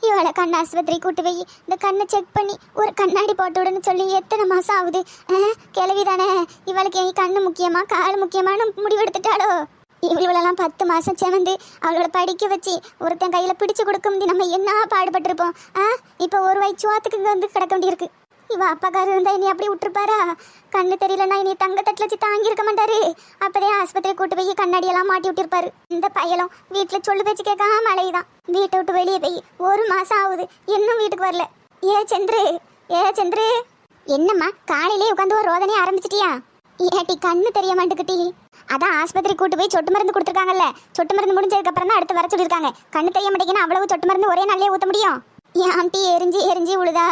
இவளை கண் ஆஸ்பத்திரி கூட்டு போய் இந்த கண்ணை செக் பண்ணி ஒரு கண்ணாடி போட்டு விடுன்னு சொல்லி எத்தனை மாசம் ஆகுது? அஹ், தானே இவளுக்கு என் கண்ணு முக்கியமா கால் முக்கியமான முடிவெடுத்துட்டாளோ? இவளெல்லாம் பத்து மாசம் செவந்து அவளோட படிக்க வச்சு ஒருத்தன் கையில பிடிச்சு கொடுக்க முடியும் நம்ம என்ன பாடுபட்டிருப்போம்? ஆ இப்போ ஒரு வயிற்று சோத்துக்கு இங்க வந்து கிடக்க வேண்டியிருக்கு. இவ அப்பாக்காரு இருந்தா இனி அப்படி விட்டுருப்பாரா? கண்ணு தெரியலன்னா இனி தங்க தட்டில் வச்சு தாங்கியிருக்க மாட்டாரு. அப்பதே ஆஸ்பத்திரி கூட்டு போய் கண்ணாடியெல்லாம் மாட்டி விட்டுருப்பாரு. இந்த பையலும் வீட்டுல சொல்லு பேச்சு கேட்காம மழைதான் வீட்டை விட்டு வெளியே போய் ஒரு மாசம் ஆகுது. இன்னும் வீட்டுக்கு வரல. ஏ சந்திரு ஏ சந்திரு என்னம்மா காலையிலே உட்காந்து ஒரு ரோதனையை ஆரம்பிச்சிட்டியா? ஏட்டி கண்ணு தெரிய மாட்டேங்குட்டி அதான் ஆஸ்பத்திரி கூட்டு போய் சொட்டு மருந்து கொடுத்துருக்காங்கல்ல. சொட்டு மருந்து முடிஞ்சதுக்கு அப்புறம் தான் அடுத்து வர சொல்லியிருக்காங்க. கண்ணு தெரிய மாட்டேங்கன்னா அவ்வளவு சொட்டு மருந்து ஒரே நாளே ஊத்த முடியும்? என் ஆண்டி எரிஞ்சு எரிஞ்சு உழுதா?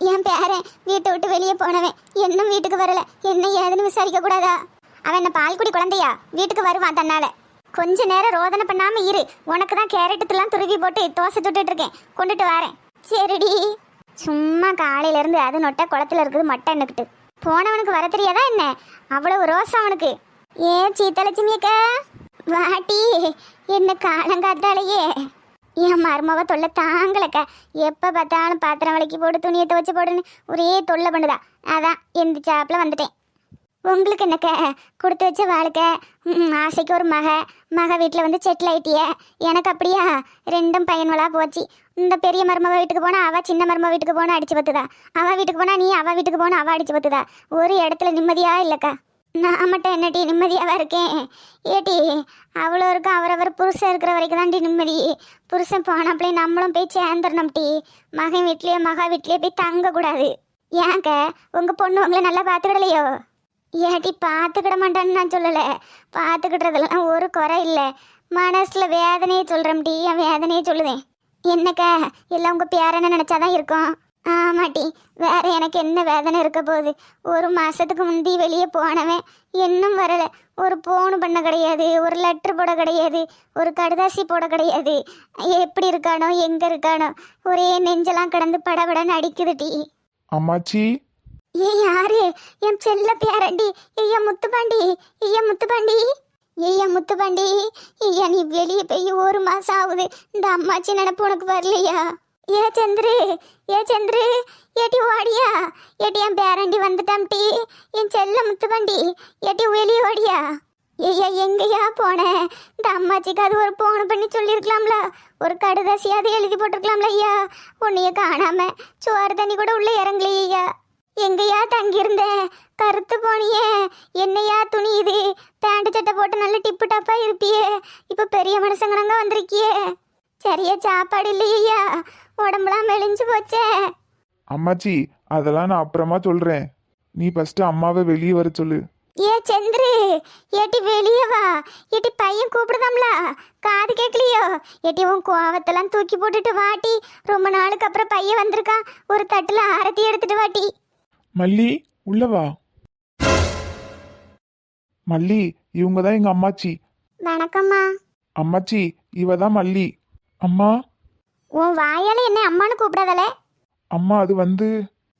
என் பேரன் வீட்டை விட்டு வெளியே போனவன். இன்னும் வீட்டுக்கு வரல. என்ன ஏதுன்னு விசாரிக்க கூடாதா? அவன் என்ன பால்குடி குழந்தையா? வீட்டுக்கு வருவான் தன்னால. கொஞ்ச நேரம் ரோதனை பண்ணாம இரு. உனக்கு தான் கேரட்டுலாம் துருவி போட்டு தோசை சுட்டுட்டு இருக்கேன். கொண்டுட்டு வரேன். சரிடி. சும்மா காலையில இருந்து அது நொட்டை குளத்துல இருக்குது மட்டை என்னக்கிட்டு போனவனுக்கு வர தெரியாதா என்ன? அவ்வளவு ரோசம் அவனுக்கு. ஏன் சீத்தலட்சுமி அக்கா? வாட்டி என்ன காலங்காத்தாலேயே என் மருமவ தொல்லை தாங்கலக்க. எப்போ பார்த்தாலும் பாத்திரம் விளக்கி போட்டு துணியை துவச்சி போடுன்னு ஒரே தொல்லை பண்ணுதா. அதான் எந்த சாப்பில் வந்துட்டேன். உங்களுக்கு என்னக்க? கொடுத்து வச்ச வாழ்க்கை ம், ஆசைக்கு ஒரு மக மக வீட்டில் வந்து செட்டில் ஆயிட்டிய. எனக்கு அப்படியா? ரெண்டும் பயன்வளா போச்சு. இந்த பெரிய மருமக வீட்டுக்கு போனால் அவள் சின்ன மருமக வீட்டுக்கு போனால் அடிச்சு பத்துதா? அவள் வீட்டுக்கு போனால் நீ அவள் வீட்டுக்கு போனால் அவள் அடிச்சு பத்துதா? ஒரு இடத்துல நிம்மதியாக இல்லைக்கா. நான் மட்டும் என்னடி நிம்மதியாக இருக்கேன்? ஏடி அவ்வளோ இருக்கும் அவரவர் புருஷன் இருக்கிற வரைக்கும் தான்டி நிம்மதி. புருஷன் போனப்பளே நம்மளும் போய் சேர்ந்துடணும் டி. மகன் வீட்லேயே மகா வீட்லேயே போய் தங்கக்கூடாது. ஏங்க உங்கள் பொண்ணு உங்களை நல்லா பார்த்துக்கிடலையோ? ஏடி பார்த்துக்கிட மாட்டேன்னு நான் சொல்லலை. பார்த்துக்கிடுறதுலாம் ஒரு குறை இல்லை. மனசில் வேதனையே சொல்கிறேன் டி. என் வேதனையே சொல்லுதேன். என்னக்கா எல்லாம் உங்கள் பேரனை நினச்சாதான் இருக்கும். ஆமாட்டி வேற எனக்கு என்ன வேதனை இருக்க போகுது? ஒரு மாசத்துக்கு முந்தி வெளியே போனவன் இன்னும் வரல. ஒரு போன் பண்ண கிடையாது ஒரு லெட்டர் போட கிடையாது ஒரு கடுதாசி போட கிடையாது. எப்படி இருக்கானோ எங்க இருக்கானோ ஒரே நெஞ்செல்லாம் கடந்து படபடன்னு அடிக்குது டி அம்மாச்சி. ஏ யாரு? என் செல்ல பேரண்டி ஐயா முத்துப்பாண்டி ஐயா முத்துப்பாண்டி. ஐயா முத்துப்பாண்டி ஐயா நீ வெளியே போய் ஒரு மாசம் ஆகுது. இந்த அம்மாச்சி நினப்பு உனக்கு வரலையா? ஏ சந்திரு ஏ சந்திரு ஏட்டி ஓடியா? ஏட்டி என் பேரண்டி வந்துட்டாம்டி என் செல்ல முத்துவண்டி ஏட்டி வெளியே ஓடியா? ஐயா எங்கேயா போனேன் இந்த அம்மாச்சிக்கு அது ஒரு போன் பண்ணி சொல்லியிருக்கலாம்ல ஒரு கடுதாசியாவது எழுதி போட்டிருக்கலாம்ல ஐயா. உன்னைய காணாம சோறு தண்ணி கூட உள்ளே இறங்கலையே ஐயா. எங்கேயா தங்கியிருந்தேன்? கருத்து போனியே. என்னையா துணி இது? பேண்ட் சட்டை போட்டு நல்ல டிப்பு டப்பா இருப்பியே. இப்போ பெரிய மனுஷங்கனங்க வந்திருக்கியே. சரியா சாப்பாடு இல்லையா உடம்புலாம் மெலிஞ்சு போச்சே. அம்மாச்சி அதெல்லாம் நான் அப்புறமா சொல்றேன். நீ ஃபர்ஸ்ட் அம்மாவை வெளியே வர சொல்லு. ஏ சந்திரு ஏட்டி வெளியே வா. ஏட்டி பையன் கூப்பிடுதாம்ல? காது கேட்கலையோ? ஏட்டி உன் கோவத்தெல்லாம் தூக்கி போட்டுட்டு வாட்டி ரொம்ப நாளுக்கு அப்புறம் பையன் வந்திருக்கான். ஒரு தட்டுல ஆரத்தி எடுத்துட்டு வாட்டி மல்லி உள்ள வா. மல்லி இவங்க தான் எங்க அம்மாச்சி. வணக்கம்மா. அம்மாச்சி இவ தான் மல்லி. அம்மா உன் வாயால என்ன அம்மான்னு கூப்பிடாதல? அம்மா அது வந்து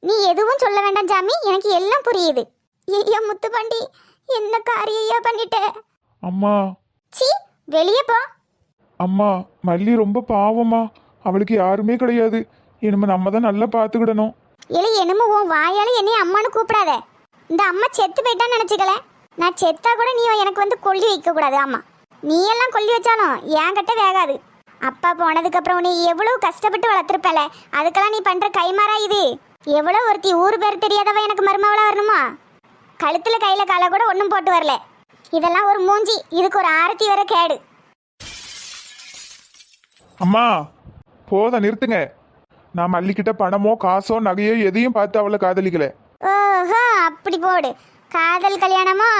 நீ எதுவும் சொல்ல வேண்டாம் ஜாமி. எனக்கு எல்லாம் புரியுது. ஐயா முத்துப்பாண்டி என்ன காரியையா பண்ணிட்ட? அம்மா. சீ வெளியே போ. அம்மா மல்லி ரொம்ப பாவமா அவளுக்கு யாருமே கிடையாது. இனிமே நம்ம தான் நல்லா பார்த்துக்கிடணும். இல்லை என்னமோ உன் வாயால என்னைய அம்மான்னு கூப்பிடாத. இந்த அம்மா செத்து போயிட்டான்னு நினச்சிக்கல. நான் செத்தா கூட நீ எனக்கு வந்து கொல்லி வைக்க கூடாது ஆமா நீ எல்லாம் கொல்லி வச்சாலும் என்கிட்ட வேகாது. அப்பா போனதுக்கு அப்புறம் நீ எவ்வளவு கஷ்டப்பட்டு வளர்த்துருப்பல? அதுக்கெல்லாம் நீ பண்ற கைமாறா இது? எவ்வளோ ஒருத்தி ஊர் பேர் தெரியாதவ எனக்கு மருமவளா வரணுமா? கழுத்துல கையில காலை கூட ஒன்றும் போட்டு வரல. இதெல்லாம் ஒரு மூஞ்சி இதுக்கு ஒரு ஆரத்தி வர கேடு. அம்மா போத நிறுத்துங்க. நான் மல்லிக்கிட்ட பணமோ காசோ நகையோ எதையும் பார்த்து அவளை காதலிக்கல. ஓஹோ அப்படி போடு. காதல் கல்யாணமா?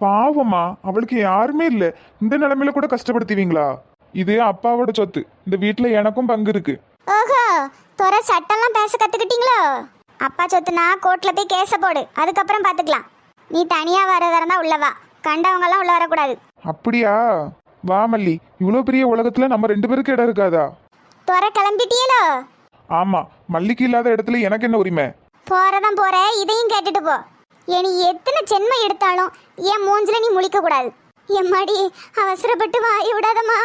பாவமா அவளுக்கு யாருமே இல்லை. இந்த நிலைமையில கூட கஷ்டப்படுத்துவீங்களா? இது அப்பாவோட சொத்து. இந்த வீட்ல எனக்கும் பங்கு இருக்கு. ஓஹோ துறை சட்டம்லாம் பேச கத்துக்கிட்டீங்களோ? அப்பா சொத்துனா கோர்ட்ல போய் கேஸ போடு. அதுக்கப்புறம் பாத்துக்கலாம். நீ தனியா வரதா இருந்தா உள்ள வா. கண்டவங்க எல்லாம் உள்ள வரக்கூடாது. அப்படியா? வா மல்லி. இவ்வளோ பெரிய உலகத்துல நம்ம ரெண்டு பேருக்கு இடம் இருக்காதா? துறை கிளம்பிட்டியலோ? ஆமா. மல்லிக்கு இல்லாத இடத்துல எனக்கு என்ன உரிமை? போறதான் போற இதையும் கேட்டுட்டு போ. இனி எத்தனை ஜென்மம் எடுத்தாலும் என் மூஞ்சில நீ முழிக்க கூடாது. எம்மாடி அவசரப்பட்டு வாய விடாதம்மா.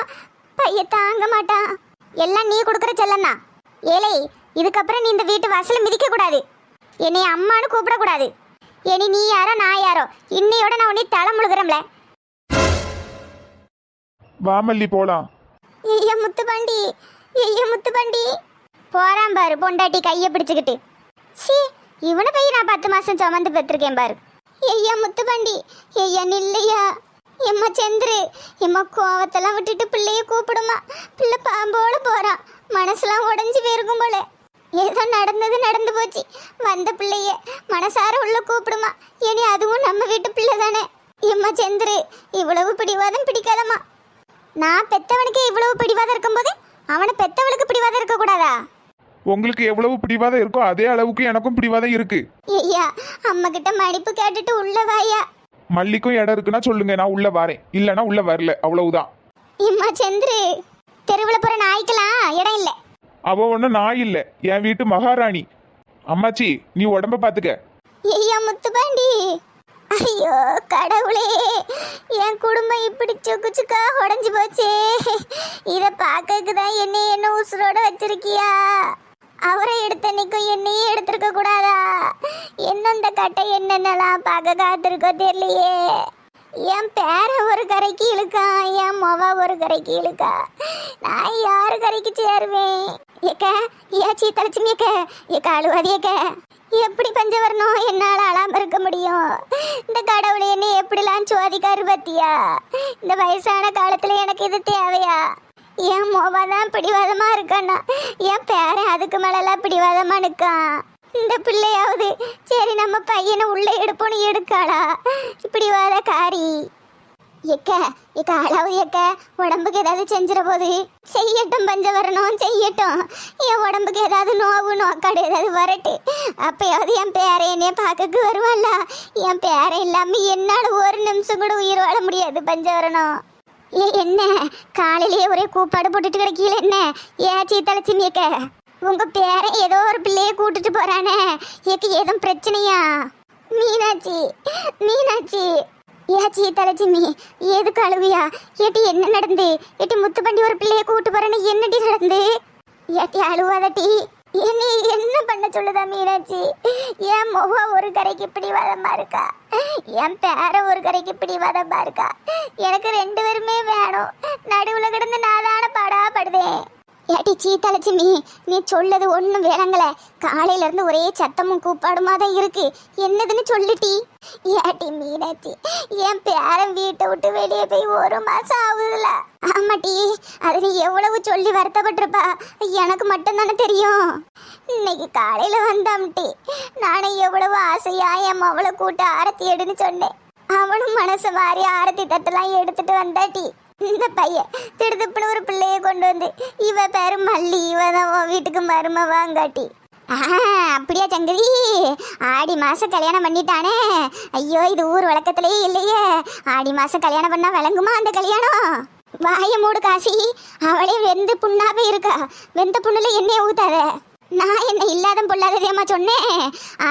பைய தாங்க மாட்டான். எல்லாம் நீ கொடுக்குற செல்லம் தான் ஏலே இதுக்கப்புறம் நீ இந்த வீட்டு வாசல மிதிக்க கூடாது. என்னை அம்மான்னு கூப்பிடக்கூடாது. இனி நீ யாரோ நான் யாரோ இன்னையோட நான் உன்னை தலை முழுகிறோம்ல. வாமல்லி போலாம். ஐயா முத்துப்பாண்டி. ஐயா முத்துப்பாண்டி. போறான் பாரு பொண்டாட்டி கையை பிடிச்சுக்கிட்டு. சீ இவனை போய் நான் பத்து மாசம் சுமந்து பெற்றிருக்கேன் பாரு. ஐயா முத்துப்பாண்டி. ஐயா நில்லையா. எம்மா சந்திரு எம்மா கோவத்தெல்லாம் விட்டுட்டு பிள்ளைய கூப்பிடுமா. பிள்ளை பாம்போட போறான் மனசுலாம் உடஞ்சி போயிருக்கும் போல. ஏதோ நடந்தது நடந்து போச்சு. வந்த பிள்ளைய மனசார உள்ள கூப்பிடுமா. இனி அதுவும் நம்ம வீட்டு பிள்ளை தானே. எம்மா சந்திரு இவ்வளவு பிடிவாதம் பிடிக்காதம்மா. நான் பெத்தவனுக்கு இவ்வளவு பிடிவாதம் இருக்கும்போது அவனை பெத்தவளுக்கு பிடிவாதம் இருக்க கூடாதா? உங்களுக்கு எவ்வளவு பிடிவாதம் இருக்கோ அதே அளவுக்கு எனக்கும் பிடிவாதம் இருக்கு. ஐயா அம்மா கிட்ட மடிப்பு கேட்டுட்டு உள்ள வாயா. மல்லிக்கும் இடம் இருக்குன்னா சொல்லுங்க நான் உள்ள வரேன். இல்லைன்னா உள்ள வரல அவ்வளவுதான். இம்மா சந்திரு தெருவில் போற நாய்க்கெல்லாம் இடம் இல்லை. அவ ஒன்றும் நான் இல்லை என் வீட்டு மகாராணி. அம்மாச்சி நீ உடம்ப பாத்துக்க. ஐயா முத்துப்பாண்டி ஐயோ கடவுளே என் குடும்பம் இப்படி சுக்கு சுக்கா உடஞ்சி போச்சே. இதை பார்க்கறதுக்கு தான் என்னை என்ன உசுரோட வச்சிருக்கியா? அவரை எடுத்த நிற்கும் என்னையும் எடுத்திருக்க கூடாதா? என்ன இந்த கட்டை என்னென்னலாம் பார்க்க காத்திருக்கோ தெரியலையே. என் பேர ஒரு கரைக்கு இழுக்கான் என் மொவ ஒரு கரைக்கு இழுக்கா. நான் யாரு கரைக்கு சேருவேன்? ஏக்க ஏச்சி தலைச்சுமி ஏக்க ஏக்க அழுவாதி ஏக்க. எப்படி பஞ்ச வரணும் என்னால் அழாம இருக்க முடியும்? இந்த கடவுளை என்ன எப்படிலாம் சோதிக்காரு பத்தியா? இந்த வயசான காலத்தில் எனக்கு இது தேவையா? என் மோவா தான் பிடிவாதமாக இருக்கானா என் பேரன் அதுக்கு மேலெல்லாம் பிடிவாதமாக நிற்கான் இந்த பிள்ளையாவது சரி நம்ம பையனை உள்ளே எடுப்போன்னு எடுக்காளா? பிடிவாத காரி. எக்க எக்க அளவு எக்க உடம்புக்கு ஏதாவது செஞ்சிட போது செய்யட்டும் பஞ்ச வரணும் செய்யட்டும். என் உடம்புக்கு ஏதாவது நோவு நோக்காடு ஏதாவது வரட்டு. அப்பயாவது என் பேரை என்னைய பார்க்கக்கு வருவான்ல என் பேரை இல்லாமல் என்னால் ஒரு நிமிஷம் கூட உயிர் வாழ முடியாது பஞ்ச வரணும் ஏ என்ன? காலையிலேயே ஒரே கூப்பாடு போட்டுட்டு கிடக்கீல என்ன? ஏ சீத்தலட்சுமி ஏக்க உங்க பேர ஏதோ ஒரு பிள்ளைய கூட்டிட்டு போறானே. ஏக்கு எதுவும் பிரச்சனையா? மீனாட்சி மீனாட்சி. ஏச்சி சின்னி ஏதுக்கு அழுவியா? ஏட்டி என்ன நடந்து? ஏட்டி முத்துப்பண்டி ஒரு பிள்ளைய கூட்டு போறேன்னு என்னடி நடந்து? ஏட்டி அழுவாதட்டி என்னை என்ன பண்ண சொல்லுதா மீனாட்சி? என் முக ஒரு கரைக்கு பிடிவாதமா இருக்கா? என் பேர ஒரு கரைக்கு பிடிவாதமா இருக்கா? எனக்கு ரெண்டு பேருமே வேணும். நடுவுல கிடந்து நான் தானே பாடா படுதேன் ஏட்டி சீத்தலட்சுமி நீ சொல்லது ஒன்றும் விளங்கல. காலையில இருந்து ஒரே சத்தமும் கூப்பாடுமா தான் இருக்கு. என்னதுன்னு சொல்லிட்டி ஏட்டி மீனாட்சி என் பேரன் வீட்டை விட்டு வெளியே போய் ஒரு மாசம் ஆகுதுல. ஆமாட்டி அது நீ எவ்வளவு சொல்லி வருத்தப்பட்டிருப்பா. எனக்கு மட்டும்தானே தெரியும். இன்னைக்கு காலையில வந்தாம்ட்டி நானே எவ்வளவு ஆசையா என் மவளை கூட்ட ஆரத்தி எடுன்னு சொன்னேன். அவனும் மனசு மாறி ஆரத்தி தட்டெல்லாம் எடுத்துட்டு வந்தாட்டி இந்த பையன் திடுதுப்புன்னு ஒரு பிள்ளைய கொண்டு வந்து இவ பேரு மல்லி இவ தான் உன் வீட்டுக்கு மரும வாங்காட்டி. ஆ அப்படியா சங்கதி ஆடி மாசம் கல்யாணம் பண்ணிட்டானே. ஐயோ இது ஊர் வழக்கத்திலேயே இல்லையே. ஆடி மாசம் கல்யாணம் பண்ணா விளங்குமா அந்த கல்யாணம்? வாய மூடு காசி. அவளே வெந்து புண்ணாவே இருக்கா. வெந்த புண்ணுல எண்ணெய் ஊத்தாத. நான் என்ன இல்லாத பொல்லாததேமா சொன்னேன்.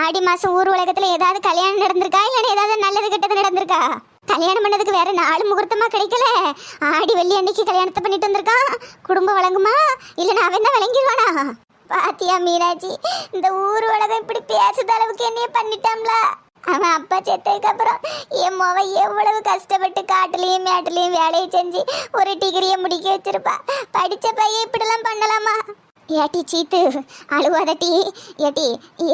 ஆடி மாசம் ஊர் உலகத்துல ஏதாவது கல்யாணம் நடந்திருக்கா? இல்லைன்னா ஏதாவது நல்லது கெட்டது நடந்திருக்கா? கல்யாணம் பண்ணதுக்கு வேற நாலு முகூர்த்தமா கிடைக்கல. ஆடி வெள்ளி அன்னைக்கு கல்யாணத்தை பண்ணிட்டு வந்திருக்கான் குடும்பம் வழங்குமா? இல்லைன்னா அவன் தான் விளங்கிடுவானா? பாத்தியா மீனாட்சி இந்த ஊர் உலகம் இப்படி பேசுத அளவுக்கு என்னைய பண்ணிட்டாம்ல. அவன் அப்பா செத்ததுக்கு அப்புறம் என் மொவ எவ்வளவு கஷ்டப்பட்டு காட்டுலயும் மேட்டுலயும் வேலையை செஞ்சு ஒரு டிகிரியை முடிக்க வச்சிருப்பா. படிச்ச பையன் இப்படிலாம் பண்ணலாமா? ஏட்டி சீத்து அழுவாதட்டி ஏட்டி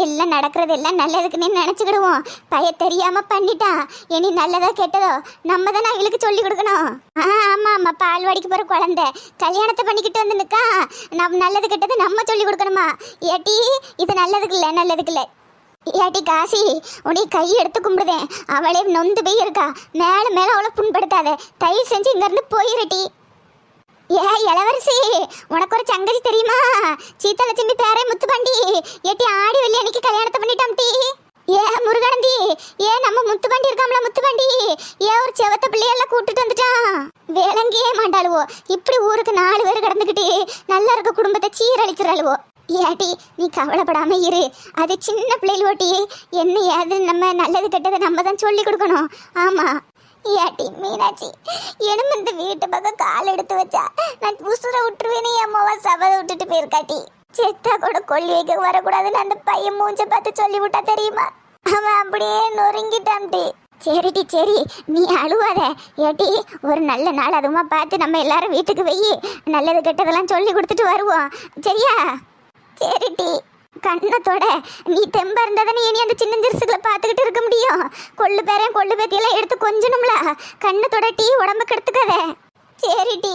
எல்லாம் நடக்கிறது எல்லாம் நல்லதுக்குன்னு நினச்சிக்கிடுவோம். பைய தெரியாமல் பண்ணிட்டான் இனி நல்லதோ கெட்டதோ நம்ம தானே அவளுக்கு சொல்லி கொடுக்கணும். ஆ ஆமா ஆமா பால்வாடிக்கு போகிற குழந்தை. கல்யாணத்தை பண்ணிக்கிட்டு வந்து நிற்கா நம்ம நல்லது கெட்டது நம்ம சொல்லி கொடுக்கணுமா? ஏட்டி இது நல்லதுக்கு இல்லை நல்லதுக்கு இல்லை. ஏட்டி காசி உடைய கை எடுத்து கும்பிடுதேன். அவளே நொந்து போய் இருக்கா. மேலே மேலே அவளை புண்படுத்தாத. தயவு செஞ்சு இங்கேருந்து போயிருட்டி ஏ இளவரசி உனக்கு ஒரு சங்கதி தெரியுமா? சீத்தலட்சுமி பேரே முத்துப்பாண்டி. ஏட்டி ஆடி வெள்ளி அன்னைக்கு கல்யாணத்தை பண்ணிட்டாம் ஏ முருகனந்தி ஏ நம்ம முத்துப்பாண்டி இருக்காமல முத்துப்பாண்டி. ஏ ஒரு செவத்த பிள்ளையெல்லாம் கூட்டிட்டு வந்துட்டான். வேலங்கியே மாண்டாளுவோ இப்படி ஊருக்கு நாலு பேர் கிடந்துக்கிட்டு நல்லா இருக்க குடும்பத்தை சீரழிச்சிடலுவோ ஏட்டி நீ கவலைப்படாம இரு. அது சின்ன பிள்ளைகள் ஓட்டி என்ன ஏது நம்ம நல்லது கெட்டதை நம்ம தான் சொல்லி கொடுக்கணும். ஆமா. ஏட்டி மீனாட்சி எனும் இந்த வீட்டு பக்கம் கால் எடுத்து வச்சா. நான் உசுர விட்டுருவேனே என் மோவா விட்டுட்டு போயிருக்காட்டி. செத்தா கூட கொல்லி வைக்க வரக்கூடாதுன்னு அந்த பையன் மூஞ்ச பார்த்து சொல்லி விட்டா தெரியுமா? அவன் அப்படியே நொறுங்கிட்டான்டி. சரிடி சரி நீ அழுவாத. ஏட்டி ஒரு நல்ல நாள் அதுமா பார்த்து நம்ம எல்லாரும் வீட்டுக்கு வெயி நல்லது கெட்டதெல்லாம் சொல்லி கொடுத்துட்டு வருவோம். சரியா? சரிடி. கண்ணத்தோட நீ தெம்பா இருந்தா தானே இனி அந்த சின்ன பார்த்துக்கிட்டு இருக்க முடியும். கொள்ளு பேரையும் கொள்ளு பேத்தியெல்லாம் எடுத்து கொஞ்சணும்ல. கண்ணத்தோட டீ உடம்பு கெடுத்துக்காத சரிடி